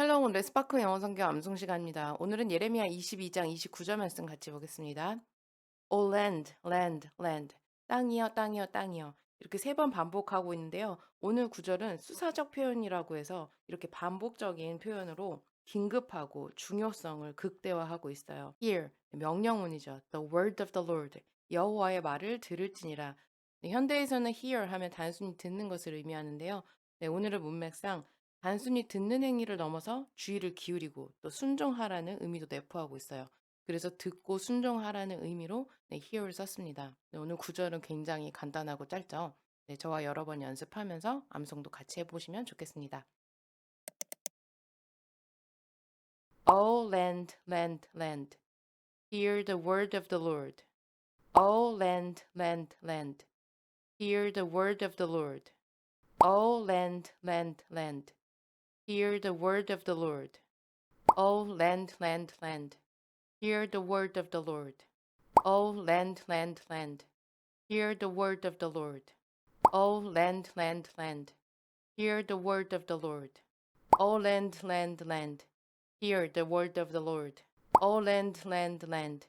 샬롬 오늘의 스파크 영어 성경 암송 시간입니다. 오늘은 예레미야 22장 29절 말씀 같이 보겠습니다. O land, land, land. 땅이여, 땅이여, 땅이여. 이렇게 세 번 반복하고 있는데요. 오늘 구절은 수사적 표현이라고 해서 이렇게 반복적인 표현으로 긴급하고 중요성을 극대화하고 있어요. Here, 명령문이죠. The word of the Lord. 여호와의 말을 들을지니라. 네, 현대에서는 hear 하면 단순히 듣는 것을 의미하는데요. 네, 오늘의 문맥상 단순히 듣는 행위를 넘어서 주의를 기울이고 또 순종하라는 의미도 내포하고 있어요. 그래서 듣고 순종하라는 의미로 네, hear을 썼습니다. 네, 오늘 구절은 굉장히 간단하고 짧죠. 네, 저와 여러 번 연습하면서 암송도 같이 해보시면 좋겠습니다. O land, land, land. Hear the word of the Lord. O land, land, land. Hear the word of the Lord. O land, land, land. Hear the word of the Lord. O land, land, land. Hear the word of the Lord. O land, land, land. Hear the word of the Lord. O land, land, land. Hear the word of the Lord. O land, land, land. Hear the word of the Lord. O land, land, land.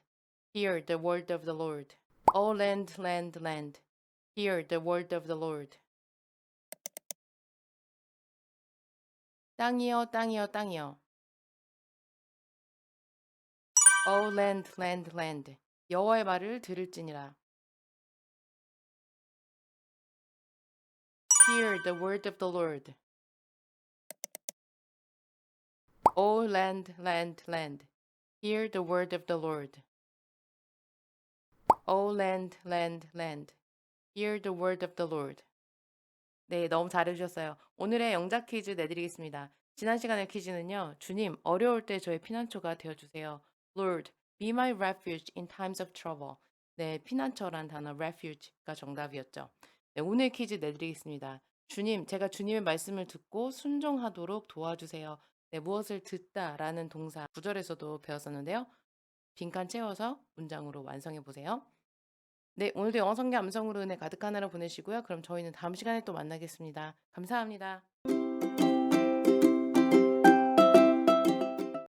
Hear the word of the Lord. O land, land, land. Hear the word of the Lord. 땅이여, 땅이여, 땅이여. O land, land, land. 여호와의 말을 들을지니라. Hear the word of the Lord. O land, land, land. Hear the word of the Lord. O land, land, land. Hear the word of the Lord. 네, 너무 잘해주셨어요. 오늘의 영작 퀴즈 내드리겠습니다. 지난 시간의 퀴즈는요. 주님, 어려울 때 저의 피난처가 되어주세요. Lord, be my refuge in times of trouble. 네, 피난처란 단어 refuge가 정답이었죠. 네, 오늘 퀴즈 내드리겠습니다. 주님, 제가 주님의 말씀을 듣고 순종하도록 도와주세요. 네, 무엇을 듣다라는 동사 구절에서도 배웠었는데요. 빈칸 채워서 문장으로 완성해 보세요. 네, 오늘도 영어 성경 암성으로 은혜 가득한 하루 보내시고요. 그럼 저희는 다음 시간에 또 만나겠습니다. 감사합니다.